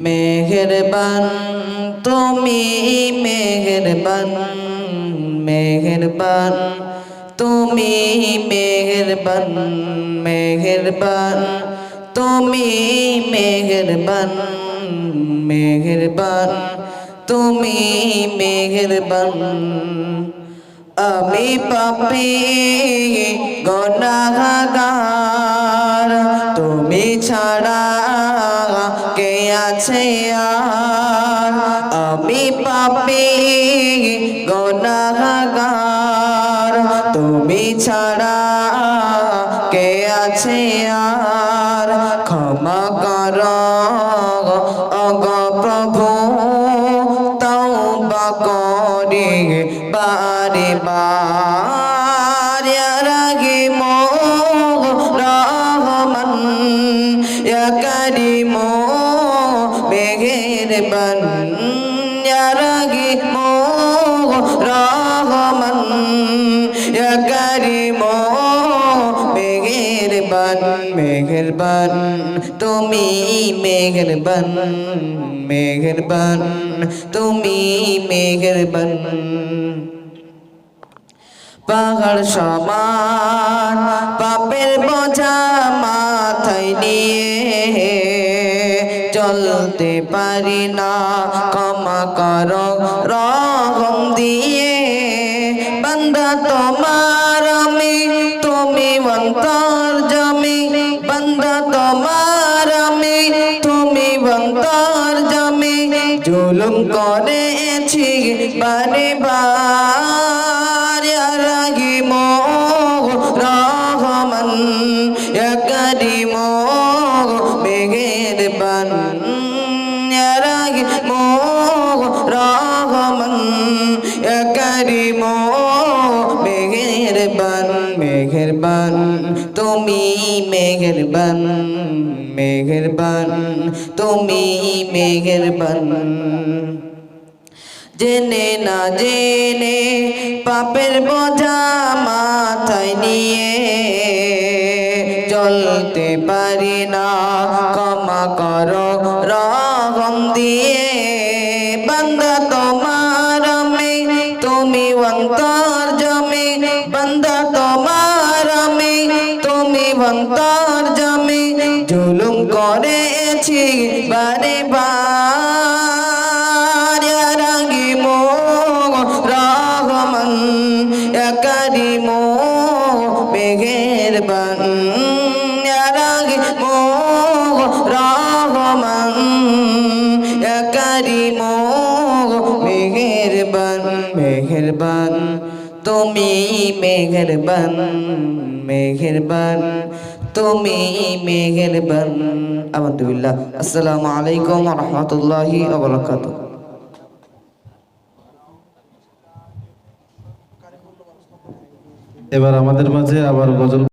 মেহেরবান, তুমি মেহেরবান মেহেরবান, তুমি মেহেরবান মেহেরবান, তুমি মেহেরবান মেহেরবান, তুমি মেহেরবান। আমি পাপি গনাগার আর আমি পাপি গনাগার। তুমি ছাড়া কে আছে আর? ক্ষমা কর, অগ প্রভু, তওবা করি, বারে করিম। মেহেরবান ইয়া রাহিম রহমান ইয়া করিম মেহেরবান মেহেরবান তুমি মেহেরবান মেহেরবান তুমি মেহেরবান পাহাড় সমান চলতে পারি না। ক্ষমা করো, রহম দিয়ে। বান্দা তোমার আমি, তুমি অন্তর জমি। বান্দা তোমার আমি, তুমি অন্তর জমি। জুলুম করেছি বারে বার রাহিম রহমান রহমান করিম, মেহেরবান মেহেরবান, তুমি মেহেরবান মেহেরবান, তুমি মেহেরবান। জেনে না জেনে পাপের বোঝা মাথায় নিয়ে চলতে পারি না, ক্ষমা করো, রহম দিয়ে অন্তর জমি বান্দা তোমার আমি। তুমি অন্তর জমি, জুলুম করেছি বারে বার। রাহিম রহমান ইয়া করিম মেহেরবান ইয়া রাহিম রহমান মেহেরবান, তুমি মেহেরবান মেহেরবান, তুমি মেহেরবান। আলহামদুলিল্লাহ। আসসালামু আলাইকুম ওয়া রাহমাতুল্লাহি ওয়া বারাকাতুহু এবার আমাদের মাঝে আবার গজল